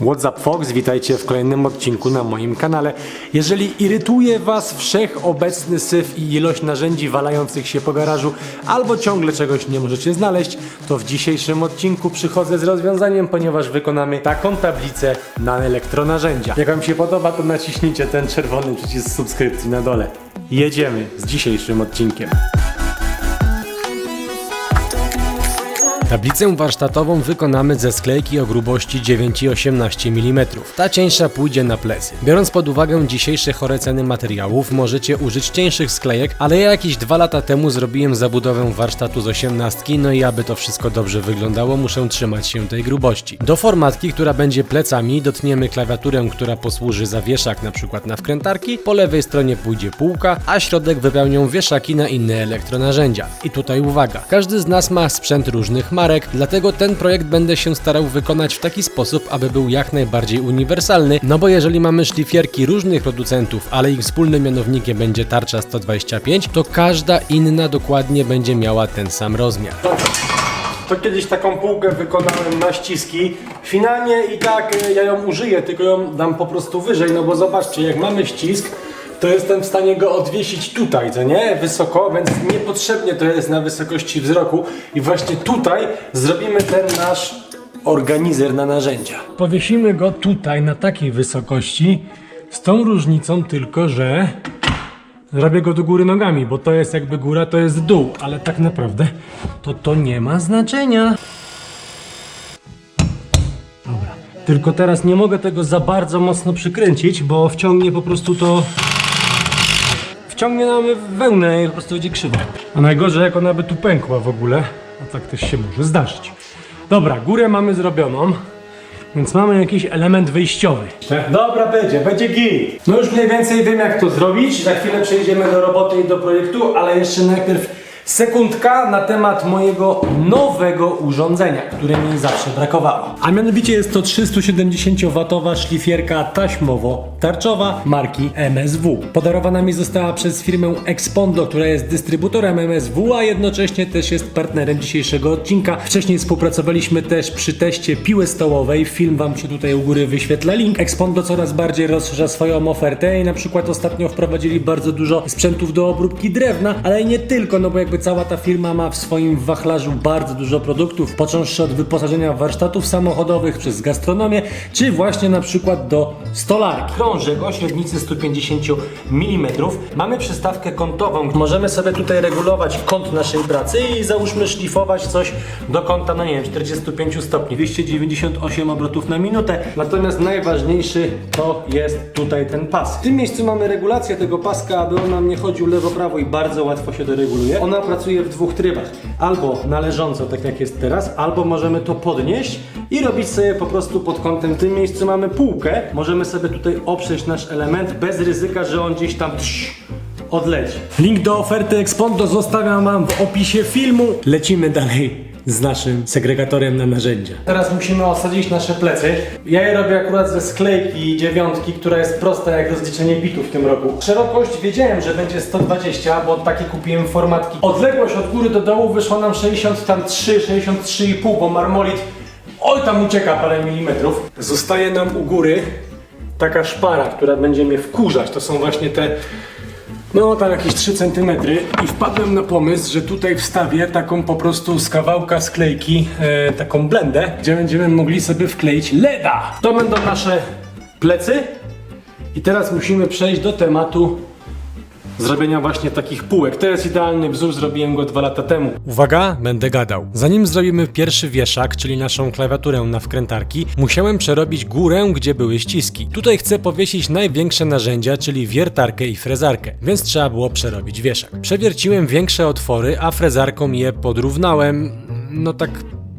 What's up Fox, witajcie w kolejnym odcinku na moim kanale. Jeżeli irytuje Was wszechobecny syf i ilość narzędzi walających się po garażu, albo ciągle czegoś nie możecie znaleźć, to w dzisiejszym odcinku przychodzę z rozwiązaniem, ponieważ wykonamy taką tablicę na elektronarzędzia. Jak Wam się podoba, to naciśnijcie ten czerwony przycisk subskrypcji na dole. Jedziemy z dzisiejszym odcinkiem. Tablicę warsztatową wykonamy ze sklejki o grubości 9,18 mm. Ta cieńsza pójdzie na plecy. Biorąc pod uwagę dzisiejsze chore ceny materiałów, możecie użyć cieńszych sklejek, ale ja jakieś dwa lata temu zrobiłem zabudowę warsztatu z 18, no i aby to wszystko dobrze wyglądało, muszę trzymać się tej grubości. Do formatki, która będzie plecami, dotniemy klawiaturę, która posłuży za wieszak, na przykład na wkrętarki. Po lewej stronie pójdzie półka, a środek wypełnią wieszaki na inne elektronarzędzia. I tutaj uwaga, każdy z nas ma sprzęt różnych marek, dlatego ten projekt będę się starał wykonać w taki sposób, aby był jak najbardziej uniwersalny, no bo jeżeli mamy szlifierki różnych producentów, ale ich wspólnym mianownikiem będzie tarcza 125, to każda inna dokładnie będzie miała ten sam rozmiar. To kiedyś taką półkę wykonałem na ściski. Finalnie i tak e, ja ją użyję, tylko ją dam po prostu wyżej, no bo zobaczcie, jak mamy ścisk, to jestem w stanie go odwiesić tutaj, co nie? Wysoko, więc niepotrzebnie to jest na wysokości wzroku. I właśnie tutaj zrobimy ten nasz organizer na narzędzia. Powiesimy go tutaj na takiej wysokości, z tą różnicą tylko, że Zrobię go do góry nogami, bo to jest jakby góra, to jest dół, ale tak naprawdę to to nie ma znaczenia. Dobra. Tylko teraz nie mogę tego za bardzo mocno przykręcić, bo wciągnie po prostu to. Wciągnie nam wełnę i po prostu będzie krzywo. A najgorzej jak ona by tu pękła w ogóle, a tak też się może zdarzyć. Dobra, górę mamy zrobioną. Więc mamy jakiś element wyjściowy. Dobra, będzie, będzie git. No już mniej więcej wiem jak to zrobić. Za chwilę przejdziemy do roboty i do projektu, ale jeszcze najpierw sekundka na temat mojego nowego urządzenia, które mi zawsze brakowało. A mianowicie jest to 370W szlifierka taśmowo-tarczowa marki MSW. Podarowana mi została przez firmę Expondo, która jest dystrybutorem MSW, a jednocześnie też jest partnerem dzisiejszego odcinka. Wcześniej współpracowaliśmy też przy teście piły stołowej. Film Wam się tutaj u góry wyświetla link. Expondo coraz bardziej rozszerza swoją ofertę i na przykład ostatnio wprowadzili bardzo dużo sprzętów do obróbki drewna, ale nie tylko, no bo jakby cała ta firma ma w swoim wachlarzu bardzo dużo produktów, począwszy od wyposażenia warsztatów samochodowych przez gastronomię, czy właśnie na przykład do stolarki. Krążek o średnicy 150 mm. Mamy przystawkę kątową. Możemy sobie tutaj regulować kąt naszej pracy i załóżmy szlifować coś do kąta, no nie wiem, 45 stopni, 298 obrotów na minutę. Natomiast najważniejszy to jest tutaj ten pas. W tym miejscu mamy regulację tego paska, aby on nam nie chodził lewo-prawo i bardzo łatwo się doreguluje. Ona pracuje w dwóch trybach. Albo należąco, tak jak jest teraz, albo możemy to podnieść i robić sobie po prostu pod kątem. Tym miejscu mamy półkę. Możemy sobie tutaj oprzeć nasz element bez ryzyka, że on gdzieś tam odleci. Link do oferty Expondo zostawiam Wam w opisie filmu. Lecimy dalej z naszym segregatorem na narzędzia. Teraz musimy osadzić nasze plecy. Ja je robię akurat ze sklejki dziewiątki, która jest prosta jak rozliczenie bitów w tym roku. Szerokość wiedziałem, że będzie 120, bo takie kupiłem formatki. Odległość od góry do dołu wyszła nam 63, 63,5, bo marmolit oj tam ucieka parę milimetrów. Zostaje nam u góry taka szpara, która będzie mnie wkurzać. To są właśnie te no tam jakieś 3 cm i wpadłem na pomysł, że tutaj wstawię taką po prostu z kawałka sklejki, e, taką blendę, gdzie będziemy mogli sobie wkleić LEDa. To będą nasze plecy i teraz musimy przejść do tematu zrobienia właśnie takich półek. To jest idealny wzór, zrobiłem go dwa lata temu. Uwaga, będę gadał. Zanim zrobimy pierwszy wieszak, czyli naszą klawiaturę na wkrętarki, musiałem przerobić górę, gdzie były ściski. Tutaj chcę powiesić największe narzędzia, czyli wiertarkę i frezarkę, więc trzeba było przerobić wieszak. Przewierciłem większe otwory, a frezarką je podrównałem, no tak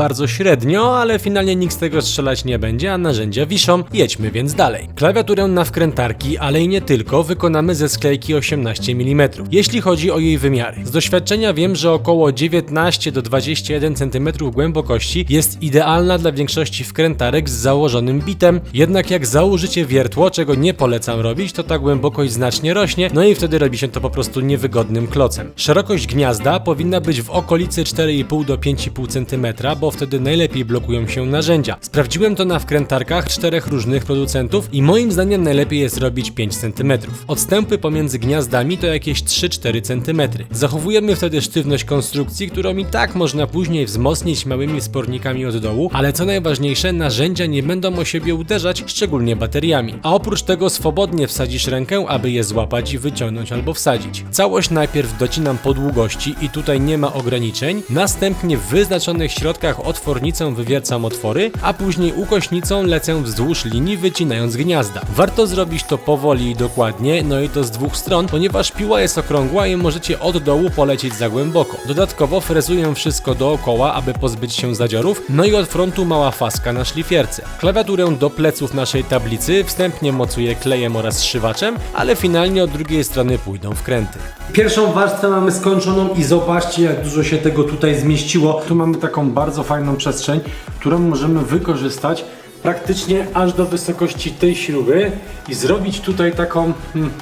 bardzo średnio, ale finalnie nikt z tego strzelać nie będzie, a narzędzia wiszą. Jedźmy więc dalej. Klawiaturę na wkrętarki, ale i nie tylko, wykonamy ze sklejki 18 mm. Jeśli chodzi o jej wymiary. Z doświadczenia wiem, że około 19 do 21 cm głębokości jest idealna dla większości wkrętarek z założonym bitem, jednak jak założycie wiertło, czego nie polecam robić, to ta głębokość znacznie rośnie, no i wtedy robi się to po prostu niewygodnym klocem. Szerokość gniazda powinna być w okolicy 4,5 do 5,5 cm, bo wtedy najlepiej blokują się narzędzia. Sprawdziłem to na wkrętarkach czterech różnych producentów i moim zdaniem najlepiej jest robić 5 cm. Odstępy pomiędzy gniazdami to jakieś 3-4 cm. Zachowujemy wtedy sztywność konstrukcji, którą i tak można później wzmocnić małymi spornikami od dołu, ale co najważniejsze, narzędzia nie będą o siebie uderzać, szczególnie bateriami. A oprócz tego swobodnie wsadzisz rękę, aby je złapać i wyciągnąć albo wsadzić. Całość najpierw docinam po długości i tutaj nie ma ograniczeń, następnie w wyznaczonych środkach otwornicą wywiercam otwory, a później ukośnicą lecę wzdłuż linii wycinając gniazda. Warto zrobić to powoli i dokładnie, no i to z dwóch stron, ponieważ piła jest okrągła i możecie od dołu polecieć za głęboko. Dodatkowo frezuję wszystko dookoła, aby pozbyć się zadziorów, no i od frontu mała faska na szlifierce. Klawiaturę do pleców naszej tablicy wstępnie mocuję klejem oraz szywaczem, ale finalnie od drugiej strony pójdą wkręty. Pierwszą warstwę mamy skończoną i zobaczcie jak dużo się tego tutaj zmieściło. Tu mamy taką bardzo fajną przestrzeń, którą możemy wykorzystać praktycznie aż do wysokości tej śruby i zrobić tutaj taką hmm,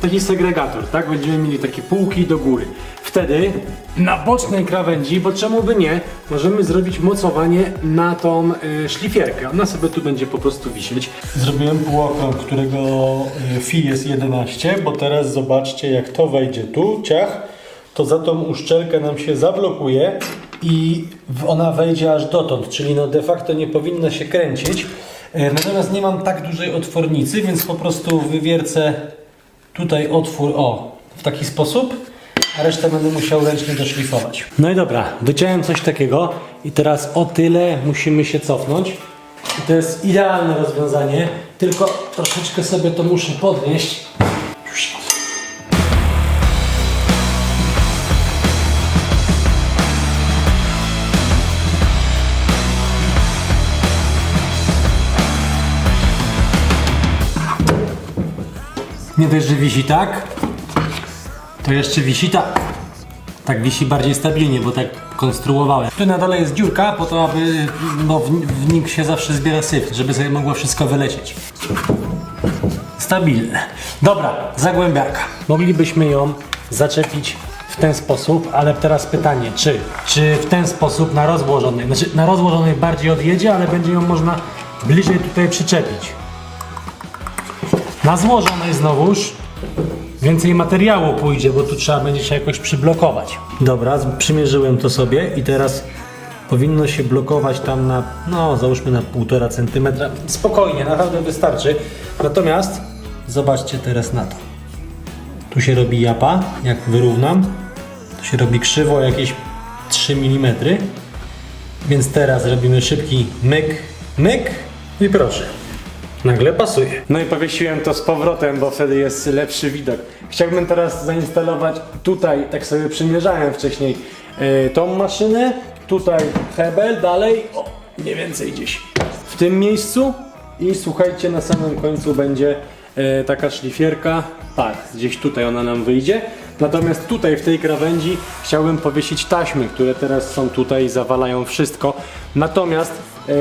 taki segregator, tak? Będziemy mieli takie półki do góry. Wtedy na bocznej krawędzi, bo czemu by nie, możemy zrobić mocowanie na tą y, szlifierkę. Ona sobie tu będzie po prostu wisieć. Zrobiłem półokrąg, którego y, fi jest 11, bo teraz zobaczcie jak to wejdzie tu, ciach, to za tą uszczelkę nam się zablokuje i ona wejdzie aż dotąd, czyli no de facto nie powinna się kręcić. E, Natomiast nie mam tak dużej otwornicy, więc po prostu wywiercę tutaj otwór, o, w taki sposób, a resztę będę musiał ręcznie doszlifować. No i dobra, wyciąłem coś takiego i teraz o tyle musimy się cofnąć. I to jest idealne rozwiązanie, tylko troszeczkę sobie to muszę podnieść. Nie dość, że wisi tak, to jeszcze wisi tak. Tak wisi bardziej stabilnie, bo tak konstruowałem. Tu na dole jest dziurka, po to, aby no, w, w nim się zawsze zbiera syf, żeby sobie mogło wszystko wylecieć. Stabilne. Dobra, zagłębiarka. Moglibyśmy ją zaczepić w ten sposób, ale teraz pytanie, czy, czy w ten sposób na rozłożonej, znaczy na rozłożonej bardziej odjedzie, ale będzie ją można bliżej tutaj przyczepić. Na złożonej znowuż więcej materiału pójdzie, bo tu trzeba będzie się jakoś przyblokować. Dobra, przymierzyłem to sobie i teraz powinno się blokować tam na, no załóżmy na 1,5 centymetra. Spokojnie, naprawdę wystarczy. Natomiast zobaczcie teraz na to. Tu się robi japa, jak wyrównam. Tu się robi krzywo jakieś 3 mm. Więc teraz robimy szybki myk, myk i proszę. Nagle pasuje. No i powiesiłem to z powrotem, bo wtedy jest lepszy widok. Chciałbym teraz zainstalować tutaj, tak sobie przymierzałem wcześniej, yy, tą maszynę, tutaj hebel, dalej, o, mniej więcej gdzieś w tym miejscu i słuchajcie, na samym końcu będzie e, taka szlifierka, tak, gdzieś tutaj ona nam wyjdzie. Natomiast tutaj w tej krawędzi chciałbym powiesić taśmy, które teraz są tutaj i zawalają wszystko. Natomiast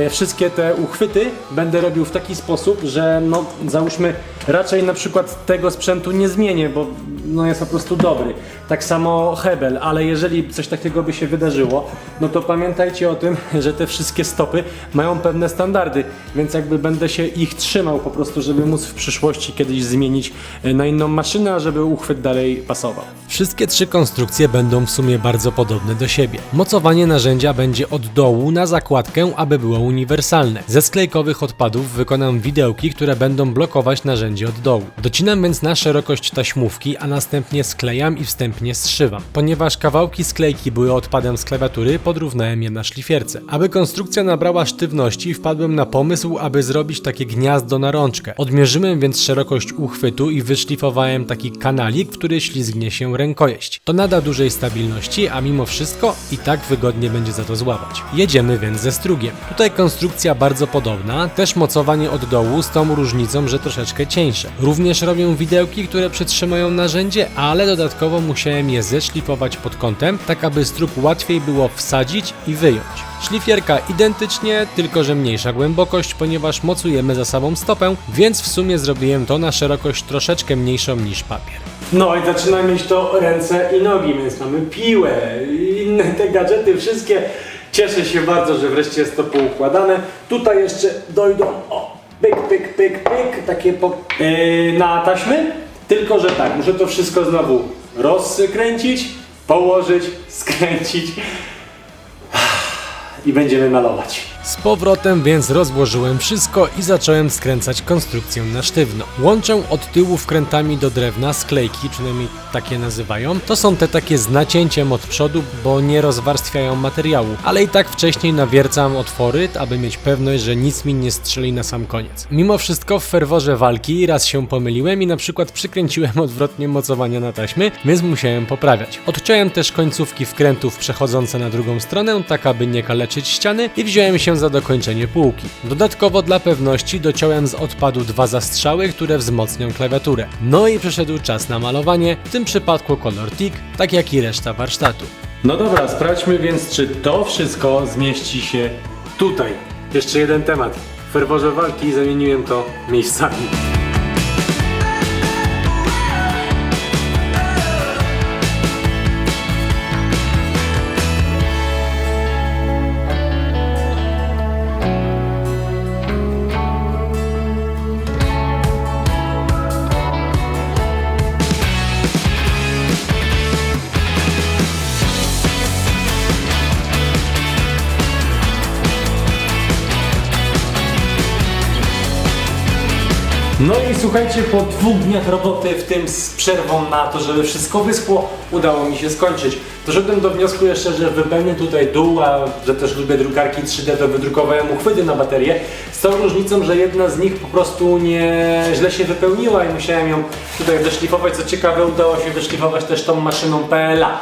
wszystkie te uchwyty będę robił w taki sposób, że no załóżmy raczej na przykład tego sprzętu nie zmienię, bo no jest po prostu dobry. Tak samo hebel, ale jeżeli coś takiego by się wydarzyło, no to pamiętajcie o tym, że te wszystkie stopy mają pewne standardy, więc jakby będę się ich trzymał po prostu, żeby móc w przyszłości kiedyś zmienić e, na inną maszynę, żeby uchwyt dalej pasował. Wszystkie trzy konstrukcje będą w sumie bardzo podobne do siebie. Mocowanie narzędzia będzie od dołu na zakładkę, aby było uniwersalne. Ze sklejkowych odpadów wykonam widełki, które będą blokować narzędzie od dołu. Docinam więc na szerokość taśmówki, a następnie sklejam i wstępnie zszywam. Ponieważ kawałki sklejki były odpadem z klawiatury, podrównałem je na szlifierce. Aby konstrukcja nabrała sztywności, wpadłem na pomysł, aby zrobić takie gniazdo na rączkę. Odmierzyłem więc szerokość uchwytu i wyszlifowałem taki kanalik, w który ślizgnie się rękojeść. To nada dużej stabilności, a mimo wszystko i tak wygodnie będzie za to złapać. Jedziemy więc ze strugiem. Tutaj konstrukcja bardzo podobna, też mocowanie od dołu z tą różnicą, że troszeczkę cieńsze. Również robię widełki, które przytrzymają narzędzie, ale dodatkowo musiałem je zeszlifować pod kątem, tak aby strug łatwiej było wsadzić i wyjąć. Szlifierka identycznie, tylko że mniejsza głębokość, ponieważ mocujemy za samą stopę, więc w sumie zrobiłem to na szerokość troszeczkę mniejszą niż papier. No i zaczyna mieć to ręce i nogi, więc mamy piłę, inne te gadżety, wszystkie Cieszę się bardzo, że wreszcie jest to poukładane. Tutaj jeszcze dojdą, o, pyk, pyk, pyk, pyk, takie po, yy, na taśmy. Tylko, że tak, muszę to wszystko znowu rozkręcić, położyć, skręcić i będziemy malować. Z powrotem więc rozłożyłem wszystko i zacząłem skręcać konstrukcję na sztywno. Łączę od tyłu wkrętami do drewna sklejki, przynajmniej takie nazywają. To są te takie z nacięciem od przodu, bo nie rozwarstwiają materiału, ale i tak wcześniej nawiercam otwory, aby mieć pewność, że nic mi nie strzeli na sam koniec. Mimo wszystko w ferworze walki raz się pomyliłem i na przykład przykręciłem odwrotnie mocowania na taśmy, więc musiałem poprawiać. Odciąłem też końcówki wkrętów przechodzące na drugą stronę, tak aby nie kaleczyć ściany i wziąłem się za dokończenie półki. Dodatkowo dla pewności dociąłem z odpadu dwa zastrzały, które wzmocnią klawiaturę. No i przyszedł czas na malowanie, w tym przypadku kolor TIG, tak jak i reszta warsztatu. No dobra, sprawdźmy więc, czy to wszystko zmieści się tutaj. Jeszcze jeden temat. W ferworze walki zamieniłem to miejscami. No i słuchajcie, po dwóch dniach roboty, w tym z przerwą na to, żeby wszystko wyschło, udało mi się skończyć. Doszedłem do wniosku jeszcze, że wypełnię tutaj dół, a że też lubię drukarki 3D, to wydrukowałem uchwyty na baterię. Z tą różnicą, że jedna z nich po prostu nie źle się wypełniła i musiałem ją tutaj wyszlifować. Co ciekawe, udało się wyszlifować też tą maszyną PLA.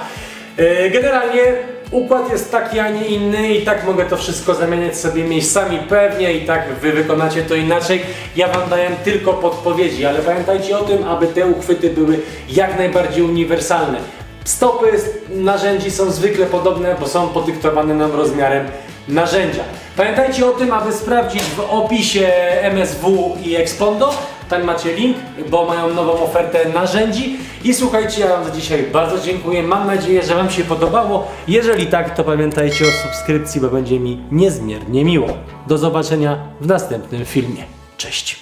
Yy, Generalnie układ jest taki, a nie inny i tak mogę to wszystko zamieniać sobie miejscami pewnie i tak wy wykonacie to inaczej. Ja wam daję tylko podpowiedzi, ale pamiętajcie o tym, aby te uchwyty były jak najbardziej uniwersalne. Stopy narzędzi są zwykle podobne, bo są podyktowane nam rozmiarem narzędzia. Pamiętajcie o tym, aby sprawdzić w opisie MSW i Expondo. Tam macie link, bo mają nową ofertę narzędzi. I słuchajcie, ja Wam za dzisiaj bardzo dziękuję. Mam nadzieję, że Wam się podobało. Jeżeli tak, to pamiętajcie o subskrypcji, bo będzie mi niezmiernie miło. Do zobaczenia w następnym filmie. Cześć!